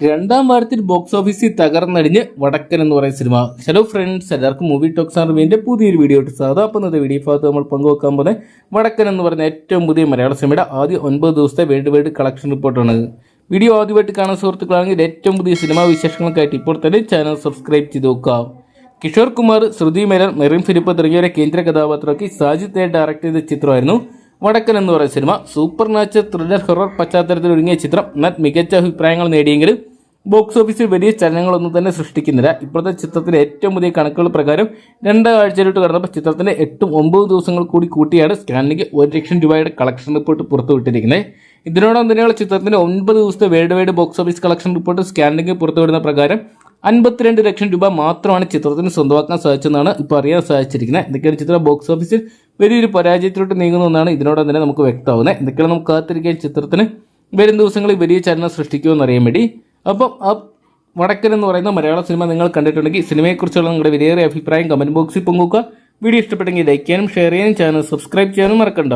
രണ്ടാം വാരത്തിൽ ബോക്സ് ഓഫീസിൽ തകർന്നടിഞ്ഞ് വടക്കൻ എന്ന് പറയുന്ന സിനിമ ഹലോ ഫ്രണ്ട്സ് എല്ലാവർക്കും മൂവി ടോക്സ് ആർ റിവ്യൂവിന്റെ പുതിയൊരു വീഡിയോ ഇട്ട് സാധാ അപ്പം ഇന്നത്തെ വീഡിയോ ഭാഗത്ത് നമ്മൾ പങ്കുവെക്കാൻ പോകുന്നത് വടക്കൻ എന്ന് പറയുന്ന ഏറ്റവും പുതിയ മലയാള സിനിമയുടെ ആദ്യ ഒൻപത് ദിവസത്തെ വേൾഡ് വൈഡ് കളക്ഷൻ റിപ്പോർട്ടാണ് വീഡിയോ ആദ്യമായിട്ട് കാണുന്ന സുഹൃത്തുക്കളാണെങ്കിൽ ഏറ്റവും പുതിയ സിനിമാ വിശേഷങ്ങൾക്കായിട്ട് ഇപ്പോൾ തന്നെ ചാനൽ സബ്സ്ക്രൈബ് ചെയ്ത് നോക്കുക കിഷോർ കുമാർ ശ്രുതി മേനൻ മെറിൻ ഫിലിപ്പ് തുടങ്ങിയവരെ കേന്ദ്ര കഥാപാത്രമാക്കി സാജിദ് ഡയറക്ട് ചെയ്ത ചിത്രമായിരുന്നു. വടക്കൻ എന്ന് പറയുന്ന cinema supernatural thriller horror പശ്ചാത്തലത്തിൽ ഒരുങ്ങിയ ചിത്രം. എന്നാൽ മികച്ച അഭിപ്രായങ്ങൾ നേടിയെങ്കിലും ബോക്സ് ഓഫീസിൽ വലിയ ചലനങ്ങളൊന്നും തന്നെ സൃഷ്ടിക്കുന്നില്ല. ഇപ്പോഴത്തെ ചിത്രത്തിന്റെ ഏറ്റവും പുതിയ കണക്കുകൾ പ്രകാരം രണ്ടാഴ്ചയിലോട്ട് കടന്നപ്പോൾ ചിത്രത്തിന്റെ എട്ടും ഒമ്പത് ദിവസങ്ങൾ കൂടി കൂട്ടിയാണ് സ്കാനിലേക്ക് ഒരു ലക്ഷം രൂപയുടെ കളക്ഷൻ റിപ്പോർട്ട് പുറത്തുവിട്ടിരിക്കുന്നത് ഇതിനോടൊപ്പം തന്നെയുള്ള ചിത്രത്തിന്റെ ഒൻപത് ദിവസത്തെ world wide box office collection report സ്കാനിലേക്ക് പുറത്തുവിടുന്ന പ്രകാരം അൻപത്തിരണ്ട് ലക്ഷം രൂപ മാത്രമാണ് ചിത്രത്തിന് സ്വന്തമാക്കാൻ സാധിച്ചതെന്നാണ് ഇപ്പോൾ അറിയാൻ സാധിച്ചിരിക്കുന്നത്. എന്തൊക്കെയാണ് ചിത്രം ബോക്സ് ഓഫീസിൽ വലിയൊരു പരാജയത്തിലോട്ട് നീങ്ങുന്നതെന്നാണ് ഇതിനോടൊപ്പം തന്നെ നമുക്ക് വ്യക്തമാവുന്നത്. എന്തൊക്കെയാണ് നമുക്ക് കാത്തിരിക്കാൻ ചിത്രത്തിന് വരും ദിവസങ്ങളിൽ വലിയ ചലനം സൃഷ്ടിക്കുമെന്ന് അറിയാൻ വേണ്ടി. അപ്പം ആ വടക്കൻ എന്ന് പറയുന്ന മലയാള സിനിമ നിങ്ങൾ കണ്ടിട്ടുണ്ടെങ്കിൽ സിനിമയെക്കുറിച്ചുള്ള നിങ്ങളുടെ വിലയേറിയ അഭിപ്രായം കമന്റ് ബോക്സിൽ പങ്കുവെക്കുക. വീഡിയോ ഇഷ്ടപ്പെട്ടെങ്കിൽ ലൈക്ക് ചെയ്യാനും ഷെയർ ചെയ്യാനും ചാനൽ സബ്സ്ക്രൈബ് ചെയ്യാനും മറക്കണ്ട.